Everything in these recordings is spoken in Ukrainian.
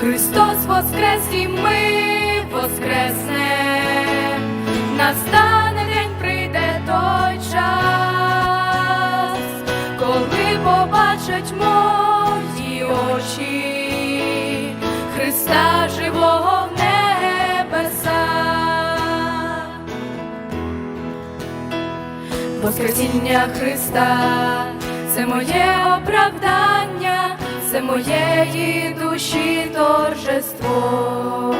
Христос воскрес і ми воскресне, настане день, прийде той час, коли побачать мої очі Христа живого в. Воскресіння Христа, це моє оправдання, це моєї душі торжество.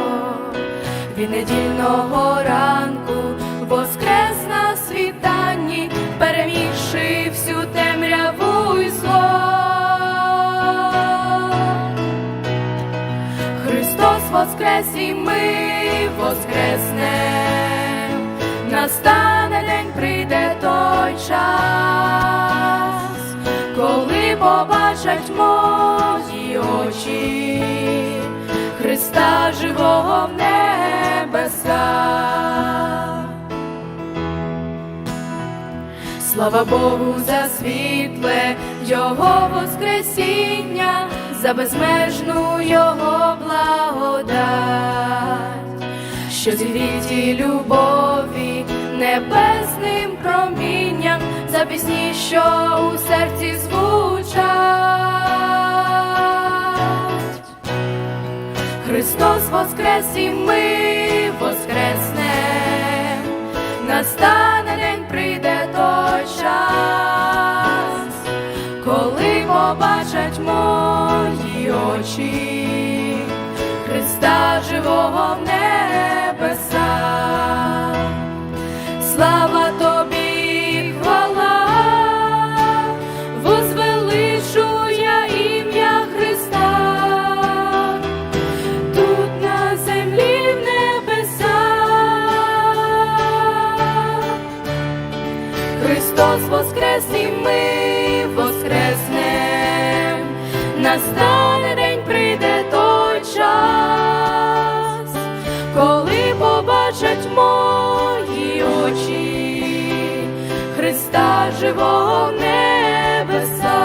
Від недільного ранку воскрес на світанні, перемігши всю темряву і зло. Христос воскрес і ми воскреснем, настане день, прийде той час, побачать мої очі Христа живого в небесах. Слава Богу за світле Його Воскресіння, за безмежну Його благодать, що зігріті любові небесним промінням, за пісні, що у серці звучать. Христос воскрес і ми воскреснем, настане день, прийде той час, коли побачать мої очі Христа живого Христос воскрес і ми воскреснем, настане день, прийде той час, коли побачать мої очі Христа живого в небесах.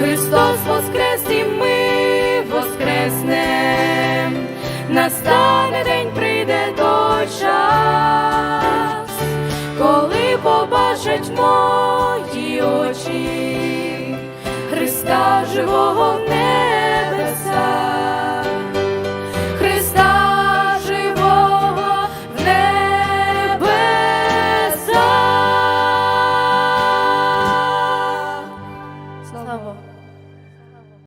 Христос воскрес і ми воскреснем, настане живого.